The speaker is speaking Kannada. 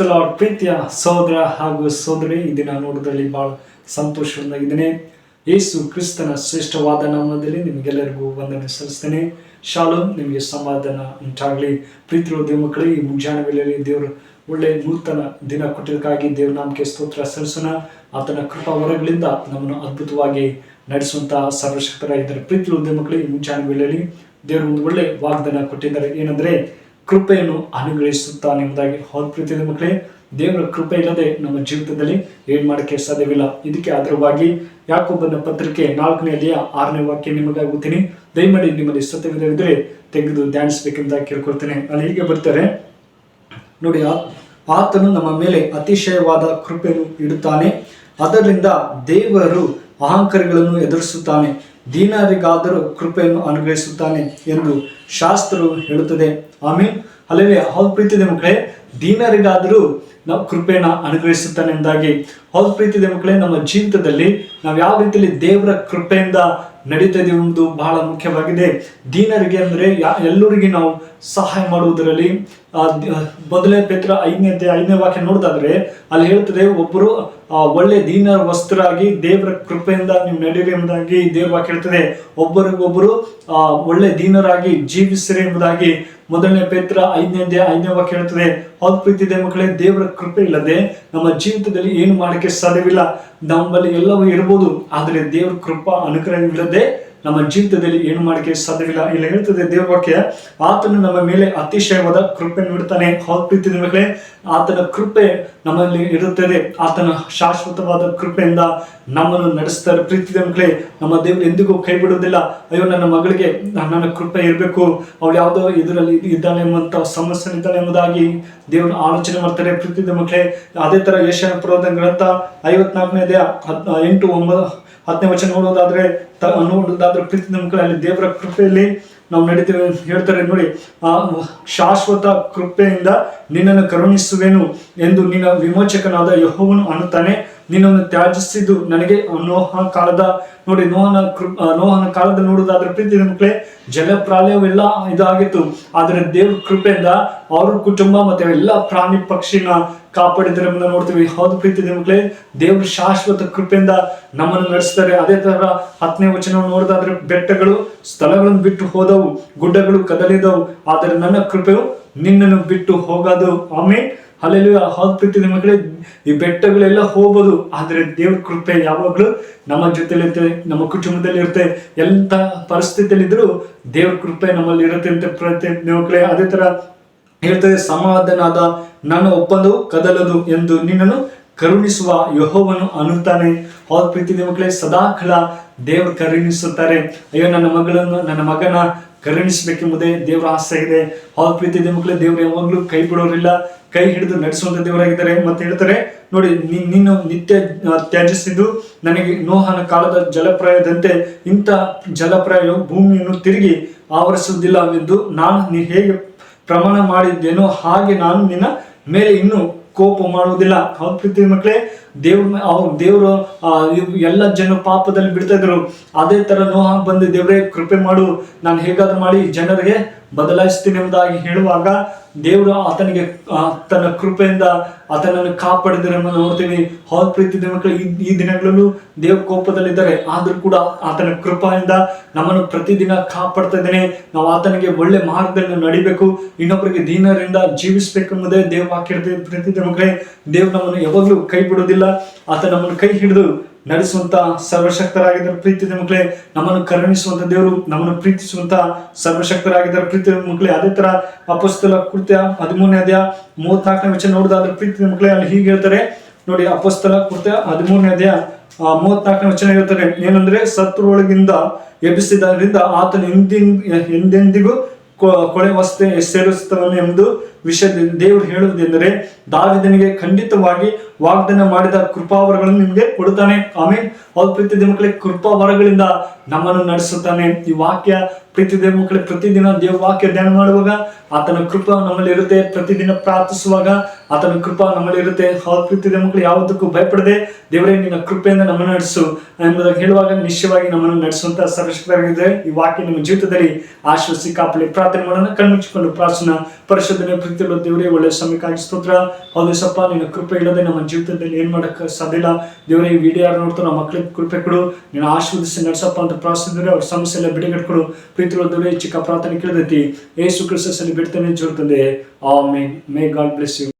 ದ ಲಾರ್ಡ್ ಪ್ರೀತಿಯ ಸಹೋದರ ಹಾಗೂ ಸಹೋದರಿ, ಈ ದಿನ ನೋಡೋದ್ರಲ್ಲಿ ಬಹಳ ಸಂತೋಷದಿಂದ ಇದ್ದೇನೆ ಯೇಸು ಕ್ರಿಸ್ತನ ಶ್ರೇಷ್ಠವಾದ ನಾಮದಲ್ಲಿ ನಿಮಗೆಲ್ಲರಿಗೂ ವಂದನೆ ಸಲ್ಲಿಸ್ತೇನೆ. ಶಾಲು ನಿಮಗೆ ಸಮಾಧಾನ ಉಂಟಾಗಲಿ. ಪ್ರೀತಿಯ ಮಕ್ಕಳೇ, ಈ ಮುಂಜಾನೆ ವೇಳೆಯಲ್ಲಿ ದೇವರು ಒಳ್ಳೆ ನೂತನ ದಿನ ಕೊಟ್ಟಿದ್ದಕ್ಕಾಗಿ ದೇವ್ರ ನಾಮಕ್ಕೆ ಸ್ತೋತ್ರ ಸಲ್ಲಿಸೋಣ. ಆತನ ಕೃಪಾ ವರಗಳಿಂದ ನಮ್ಮನ್ನು ಅದ್ಭುತವಾಗಿ ನಡೆಸುವಂತಹ ಸರ್ವಶಕ್ತರಾಗಿದ್ದಾರೆ. ಇದ್ದಾರೆ ಹೃದಯ ಮಕ್ಕಳೇ, ಈ ಮುಂಜಾನೆ ವೇಳೆಯಲ್ಲಿ ದೇವರು ಒಂದು ಒಳ್ಳೆ ವಾಗ್ದಾನ ಕೊಟ್ಟಿದ್ದಾರೆ. ಏನಂದ್ರೆ ಕೃಪೆಯನ್ನು ಅನುಗ್ರಹಿಸುತ್ತಾನೆ ಎಂಬುದಾಗಿ ಹೌದು ಪ್ರೀತಿಯ ಮಕ್ಕಳೇ, ದೇವರ ಕೃಪೆ ಇಲ್ಲದೆ ನಮ್ಮ ಜೀವಿತದಲ್ಲಿ ಏನು ಮಾಡಕ್ಕೆ ಸಾಧ್ಯವಿಲ್ಲ. ಇದಕ್ಕೆ ಆಧಾರವಾಗಿ ಯಾಕೊಬ್ಬನ ಪತ್ರಿಕೆ ನಾಲ್ಕನೇ ಅಲ್ಲಿಯ ಆರನೇ ವಾಕ್ಯ ನಿಮಗಾಗಿ ಓದ್ತೀನಿ. ದಯಮಾಡಿ ನಿಮ್ಮಲ್ಲಿ ಸತ್ಯವಿದ್ದರೆ ತೆಗೆದು ಧ್ಯಾನಿಸಬೇಕೆಂತ ಕೇಳ್ಕೊಳ್ತೇನೆ. ಅಲ್ಲಿ ಹೀಗೆ ಬರ್ತಾರೆ. ನೋಡಿ ಆತನು ನಮ್ಮ ಮೇಲೆ ಅತಿಶಯವಾದ ಕೃಪೆಯನ್ನು ಇಡುತ್ತಾನೆ. ಅದರಿಂದ ದೇವರು ಅಹಂಕಾರಗಳನ್ನು ಎದುರಿಸುತ್ತಾನೆ. ದೀನರಿಗಾದರೂ ಕೃಪೆಯನ್ನು ಅನುಗ್ರಹಿಸುತ್ತಾನೆ ಎಂದು ಶಾಸ್ತ್ರವು ಹೇಳುತ್ತದೆ. ಆಮೇಲೆ ಅಲ್ಲವೇ ಹೌದು ಪ್ರೀತಿದೆ ಮಕ್ಕಳೇ, ದೀನರಿಗಾದರೂ ನಾವು ಕೃಪೆಯನ್ನು ಅನುಗ್ರಹಿಸುತ್ತಾನೆ ಎಂದಾಗಿ. ಹೌದು ಪ್ರೀತಿದೆ ಮಕ್ಕಳೇ, ನಮ್ಮ ಜೀವಿತದಲ್ಲಿ ನಾವು ಯಾವ ರೀತಿಯಲ್ಲಿ ದೇವರ ಕೃಪೆಯಿಂದ ನಡೀತಾ ಒಂದು ಬಹಳ ಮುಖ್ಯವಾಗಿದೆ. ದೀನರಿಗೆ ಅಂದರೆ ಯಾ- ಎಲ್ಲರಿಗೆ ನಾವು ಸಹಾಯ ಮಾಡುವುದರಲ್ಲಿ ಮೊದಲನೇ ಪೇತ್ರ ಐದನೇ ಐದನೇ ವಾಕ್ಯ ನೋಡಿದಾದ್ರೆ, ಅಲ್ಲಿ ಹೇಳ್ತದೆ ಒಬ್ಬರು ಒಳ್ಳೆ ದೀನ ವಸ್ತುರಾಗಿ ದೇವರ ಕೃಪೆಯಿಂದ ನೀವು ನಡೆಯಿರಿ ಎಂಬುದಾಗಿ ದೇವ್ರ ವಾಕ್ಯ ಹೇಳ್ತದೆ ಒಬ್ಬರಿಗೊಬ್ಬರು ಒಳ್ಳೆ ದೀನರಾಗಿ ಜೀವಿಸಿರಿ ಎಂಬುದಾಗಿ ಮೊದಲನೇ ಪೇತ್ರ ಐದನೇ ಐದನೇ ವಾಕ್ಯ ಹೇಳ್ತದೆ. ಹೌದು ಪ್ರೀತಿದೆ ಮಕ್ಕಳೇ, ದೇವರ ಕೃಪೆ ಇಲ್ಲದೆ ನಮ್ಮ ಜೀವಿತದಲ್ಲಿ ಏನು ಮಾಡಕ್ಕೆ ಸಾಧ್ಯವಿಲ್ಲ. ನಮ್ಮಲ್ಲಿ ಎಲ್ಲವೂ ಇರ್ಬೋದು, ಆದರೆ ದೇವರ ಕೃಪಾ ಅನುಗ್ರಹ ಇಲ್ಲದೆ ನಮ್ಮ ಜೀವಿತದಲ್ಲಿ ಏನು ಮಾಡಕ್ಕೆ ಸಾಧ್ಯವಿಲ್ಲ. ಇಲ್ಲಿ ಹೇಳ್ತದೆ ದೇವ್ರ ವಾಕ್ಯ ಆತನು ನಮ್ಮ ಮೇಲೆ ಅತಿಶಯವಾದ ಕೃಪೆ ನೀಡುತ್ತಾನೆ. ಹೌದು ಪ್ರೀತಿದ ಮಕ್ಕಳೇ, ಆತನ ಕೃಪೆ ನಮ್ಮಲ್ಲಿ ಇರುತ್ತದೆ. ಆತನ ಶಾಶ್ವತವಾದ ಕೃಪೆಯಿಂದ ನಮ್ಮನ್ನು ನಡೆಸ್ತಾರೆ. ಪ್ರೀತಿದ ಮಕ್ಕಳೇ, ನಮ್ಮ ದೇವರು ಎಂದಿಗೂ ಕೈ ಬಿಡುವುದಿಲ್ಲ ಅಯ್ಯೋ, ನನ್ನ ಮಗಳಿಗೆ ನನ್ನ ಕೃಪೆ ಇರಬೇಕು. ಅವಳು ಯಾವುದೋ ಇದರಲ್ಲಿ ಇದ್ದಾಳೆ ಎಂಬಂತ ಸಮಸ್ಯೆ ಇದ್ದಾಳೆ ಎಂಬುದಾಗಿ ದೇವರು ಆಲೋಚನೆ ಮಾಡ್ತಾರೆ. ಪ್ರೀತಿದ ಮಕ್ಕಳೇ, ಅದೇ ತರ ಯಶನ ಪುರದ ಗ್ರಂಥ ಐವತ್ನಾಲ್ಕನೇ ಹತ್ ಎಂಟು ಒಂಬತ್ತು ಹತ್ತನೇ ವಚನ ನೋಡೋದಾದ್ರೆ ನೋಡೋದಾದ್ರೆ ಪ್ರೀತಿ ಮಕ್ಕಳಲ್ಲಿ ದೇವರ ಕೃಪೆಯಲ್ಲಿ ನಾವು ನಡೀತೇವೆ ಹೇಳ್ತಾರೆ. ನೋಡಿ, ಆ, ಶಾಶ್ವತ ಕೃಪೆಯಿಂದ ನಿನ್ನನ್ನು ಕರುಣಿಸುವೆನು ಎಂದು ನಿನ್ನ ವಿಮೋಚಕನಾದ ಯಹೋವನು ಅನ್ನುತ್ತಾನೆ. ನಿನ್ನನ್ನು ತ್ಯಾಜಿಸಿದ್ದು ನನಗೆ ನೋಹ ಕಾಲದ ನೋಡಿ, ನೋಹನ ಕೃ ನೋಹನ ಕಾಲದ ನೋಡೋದಾದ್ರೆ ಪ್ರೀತಿ ಮಕ್ಕಳೇ, ಜಲಪ್ರಾಲಯವೆಲ್ಲ ಇದಾಗಿತ್ತು. ಆದರೆ ದೇವ್ರ ಕೃಪೆಯಿಂದ ಅವ್ರ ಕುಟುಂಬ ಮತ್ತೆ ಎಲ್ಲ ಪ್ರಾಣಿ ಪಕ್ಷಿನ ಕಾಪಾಡಿದ್ರೆ ನೋಡ್ತೀವಿ. ಹೌದು ಪ್ರೀತಿ ಮಕ್ಕಳೇ, ದೇವ್ರ ಶಾಶ್ವತ ಕೃಪೆಯಿಂದ ನಮ್ಮನ್ನು ನಡೆಸ್ತಾರೆ ಅದೇ ತರ ಹತ್ತನೇ ವಚನ ನೋಡೋದಾದ್ರೆ, ಬೆಟ್ಟಗಳು ಸ್ಥಳಗಳನ್ನು ಬಿಟ್ಟು ಹೋದವು, ಗುಡ್ಡಗಳು ಕದಲಿದವು, ಆದರೆ ನನ್ನ ಕೃಪೆಯು ನಿನ್ನನ್ನು ಬಿಟ್ಟು ಹೋಗೋದು. ಆಮೇಲೆ ಅಲ್ಲೆಲ್ಲ ಹಾಕ್ಬಿಟ್ಟಿದೆ ಮಕ್ಕಳೇ. ಈ ಬೆಟ್ಟಗಳೆಲ್ಲ ಹೋಗ್ಬೋದು ಆದ್ರೆ ದೇವ್ರ ಕೃಪೆ ಯಾವಾಗ್ಲೂ ನಮ್ಮ ಜೊತೆಲಿ ಇರುತ್ತೆ ನಮ್ಮ ಕುಟುಂಬದಲ್ಲಿ ಇರುತ್ತೆ ಎಂತ ಪರಿಸ್ಥಿತಿಯಲ್ಲಿ ಇದ್ರೂ ದೇವ್ರ ಕೃಪೆ ನಮ್ಮಲ್ಲಿ ಇರುತ್ತೆ ಅಂತ ಪ್ರತಿ ಮಕ್ಕಳೇ. ಅದೇ ತರ ಹೇಳ್ತದೆ ಸಮಾಧಾನದ ನಾನು ಒಪ್ಪಂದವು ಕದಲದು ಎಂದು ನಿನ್ನನ್ನು ಕರುಣಿಸುವ ಯಹೋವನ್ನು ಅನ್ನುತ್ತಾನೆ. ಹೌದು ಪ್ರೀತಿ ಮಕ್ಕಳೇ, ಸದಾಕಾಲ ದೇವರು ಕರುಣಿಸುತ್ತಾರೆ. ಅಯ್ಯೋ, ನನ್ನ ಮಗಳನ್ನು, ನನ್ನ ಮಗನ ಕರುಣಿಸಬೇಕೆಂಬುದೇ ದೇವರ ಆಸೆ ಇದೆ. ಹಾಲ್ ಪ್ರೀತಿ ಮಕ್ಕಳೇ, ದೇವರು ಯಾವಾಗಲೂ ಕೈ ಬಿಡೋರಿಲ್ಲ, ಕೈ ಹಿಡಿದು ನಡೆಸುವಂತ ದೇವರಾಗಿದ್ದಾರೆ. ಮತ್ತೆ ಹೇಳ್ತಾರೆ, ನೋಡಿ ನಿನ್ನ ನೀನು ನಿತ್ಯ ತ್ಯಾಜಿಸಿದ್ದು ನನಗೆ ನೋಹನ ಕಾಲದ ಜಲಪ್ರಾಯದಂತೆ ಇಂಥ ಜಲಪ್ರಾಯ ಭೂಮಿಯನ್ನು ತಿರುಗಿ ಆವರಿಸುವುದಿಲ್ಲ ಎಂದು ನಾನು ನೀ ಹೇಗೆ ಪ್ರಮಾಣ ಮಾಡಿದ್ದೇನೋ ಹಾಗೆ ನಾನು ನಿನ್ನ ಮೇಲೆ ಇನ್ನು ಕೋಪ ಮಾಡುವುದಿಲ್ಲ. ಹೌದು ಪ್ರೀತಿ ಮಕ್ಕಳೇ, ದೇವ್ರ ಅವ್ರು ದೇವರು ಎಲ್ಲ ಜನ ಪಾಪದಲ್ಲಿ ಬಿಡ್ತಾ ಇದ್ರು ಅದೇ ತರ ನೋಹ ಬಂದು ದೇವರೇ ಕೃಪೆ ಮಾಡು. ನಾನು ಹೇಗಾದ್ರೂ ಮಾಡಿ ಜನರಿಗೆ ಬದಲಾಯಿಸ್ತೀನಿ ಎಂಬುದಾಗಿ ಹೇಳುವಾಗ ದೇವರು ಆತನಿಗೆ ತನ್ನ ಕೃಪೆಯಿಂದ ಆತನನ್ನು ಕಾಪಾಡಿದರೆ ಎಂಬುದನ್ನು ನೋಡ್ತೀವಿ. ಹೌದು ಪ್ರೀತಿ ಮಕ್ಕಳು, ಈ ದಿನಗಳಲ್ಲೂ ದೇವ್ರ ಕೋಪದಲ್ಲಿದ್ದಾರೆ. ಆದ್ರೂ ಕೂಡ ಆತನ ಕೃಪೆಯಿಂದ ನಮ್ಮನ್ನು ಪ್ರತಿದಿನ ಕಾಪಾಡ್ತಾ ಇದ್ದೇನೆ. ನಾವು ಆತನಿಗೆ ಒಳ್ಳೆ ಮಾರ್ಗದಲ್ಲಿ ನಡಿಬೇಕು. ಇನ್ನೊಬ್ಬರಿಗೆ ದೀನರಿಂದ ಜೀವಿಸಬೇಕೆಂಬುದೇ ದೇವ್ ಹಾಕಿರ್ತೀವಿ ಪ್ರೀತಿ ಮಕ್ಕಳೇ ದೇವ್ ನಮ್ಮನ್ನು ಯಾವಾಗಲೂ ಕೈ ಬಿಡೋದಿಲ್ಲ ಆತ ನಮ್ಮನ್ನು ಕೈ ಹಿಡಿದು ನಡೆಸುವಂತ ಸರ್ವಶಕ್ತರಾಗಿದ್ದಾರೆ ಪ್ರೀತಿ ಮಕ್ಕಳೇ. ನಮ್ಮನ್ನು ಕರುಣಿಸುವಂತ ದೇವರು, ನಮ್ಮನ್ನು ಪ್ರೀತಿಸುವಂತ ಸರ್ವಶಕ್ತರಾಗಿದ್ದಾರೆ ಪ್ರೀತಿ ಮಕ್ಕಳೇ. ಅದೇ ತರ ಅಪಸ್ತಲ ಕೃತ್ಯ ಹದಿಮೂರನೇ ಅಧ್ಯಾಯ, ಮೂವತ್ನಾಲ್ಕನೇ ವಚನ ನೋಡಿದಾದ್ರೆ ಪ್ರೀತಿ ಮಕ್ಕಳೇ, ಅಲ್ಲಿ ಹೀಗೆ ಹೇಳ್ತಾರೆ. ನೋಡಿ ಅಪಸ್ಥಲ ಕೃತ್ಯ, ಹದಿಮೂರನೇ ಅಧ್ಯಾಯ ಮೂವತ್ನಾಲ್ಕನೇ ವಚನ ಹೇಳ್ತಾರೆ. ಏನಂದ್ರೆ ಸತ್ರುವೊಳಗಿಂದ ಎಬ್ಬಿಸಿದ್ದರಿಂದ ಆತನು ಹಿಂದೆ ಹಿಂದೆಂದಿಗೂ ಕೊಳೆ ವಸ್ತೆ ಸೇರಿಸುತ್ತವನ್ನು ಎಂಬುದು ವಿಷಯದಲ್ಲಿ ದೇವರು ಹೇಳುವುದೆಂದರೆ ದಾವಿದನಿಗೆ ಖಂಡಿತವಾಗಿ ವಾಗ್ದಾನ ಮಾಡಿದ ಕೃಪಾವರಗಳನ್ನು ನಿಮಗೆ ಕೊಡುತ್ತಾನೆ. ಆಮೇಲೆ ಅವ್ರ ಪ್ರೀತಿ ಮಕ್ಕಳಿಗೆ ಕೃಪಾವರಗಳಿಂದ ನಮ್ಮನ್ನು ನಡೆಸುತ್ತಾನೆ. ಈ ವಾಕ್ಯ ಪ್ರೀತಿ ದೇವ ಮಕ್ಕಳೇ ಪ್ರತಿದಿನ ದೇವ ವಾಕ್ಯ ಧ್ಯಾನ ಮಾಡುವಾಗ ಆತನ ಕೃಪಾ ನಮ್ಮಲ್ಲಿ ಇರುತ್ತೆ. ಪ್ರತಿದಿನ ಪ್ರಾರ್ಥಿಸುವಾಗ ಆತನ ಕೃಪಾ ನಮ್ಮಲ್ಲಿ ಇರುತ್ತೆ. ಅವ್ರ ಪ್ರೀತಿ ದೇವ ಮಕ್ಕಳು ಯಾವುದಕ್ಕೂ ಭಯಪಡದೆ ದೇವರೇ, ನಿನ್ನ ಕೃಪೆಯಿಂದ ನಮ್ಮನ್ನು ನಡೆಸು ಎಂಬುದಾಗಿ ಹೇಳುವಾಗ ನಿಶ್ಚಯವಾಗಿ ನಮ್ಮನ್ನು ನಡೆಸುವಂತ ಸರ್ವಶಕ್ತರಾಗಿದೆ ಈ ವಾಕ್ಯ ನಿಮ್ಮ ಜೀವಿತದಲ್ಲಿ ಆಶ್ವಾಸಿ ಕಾಪಲಿ ಪ್ರಾರ್ಥನೆ ಮಾಡೋಣ. ಕಣ್ಮುಚ್ಚಿಕೊಂಡು ಪ್ರಾರ್ಥನಾ ಪರಿಶೋಧನೆ ಜೀವಿತದಲ್ಲೋ ದೇವರೇ ಒಳ್ಳೆ ಸಮಯಕ್ಕಾಗಿ ಸ್ತೋತ್ರ. ಹೌದೇಶಪ್ಪ ನಿನ್ನ ಕೃಪೆ ಇಲ್ಲದೆ ನಮ್ಮ ಜೀವಿತದಲ್ಲಿ ಏನು ಮಾಡೋಕ್ಕೆ ಸಾಧ್ಯ ದೇವ್ರಿಗೆ ದೇವರೇ, ಈ ವಿಡಿಯೋ ಯಾರು ನೋಡ್ತಾ ನಮ್ಮ ಮಕ್ಕಳಿಗೆ ಕೃಪೆ ಕೊಡು. ನೀನು ಆಶೀರ್ವದಿಸಿ ನಡೆಸಪ್ಪ ಅಂತ ಪ್ರಾರ್ಥಿಸಿದ್ರೆ ಅವ್ರ ಸಮಸ್ಯೆ ಎಲ್ಲ ಬಿಡುಗಡೆ ಪ್ರೀತಿ ದೇವರೇ ಚಿಕ್ಕ ಪ್ರಾರ್ಥನೆ ಕೇಳಿದೈತಿ. ಏಸು ಕ್ರಿಸ್ತಲ್ಲಿ ಬಿಡ್ತೇನೆ ಜೋರ್ತಂದೆ ಆ may may God bless you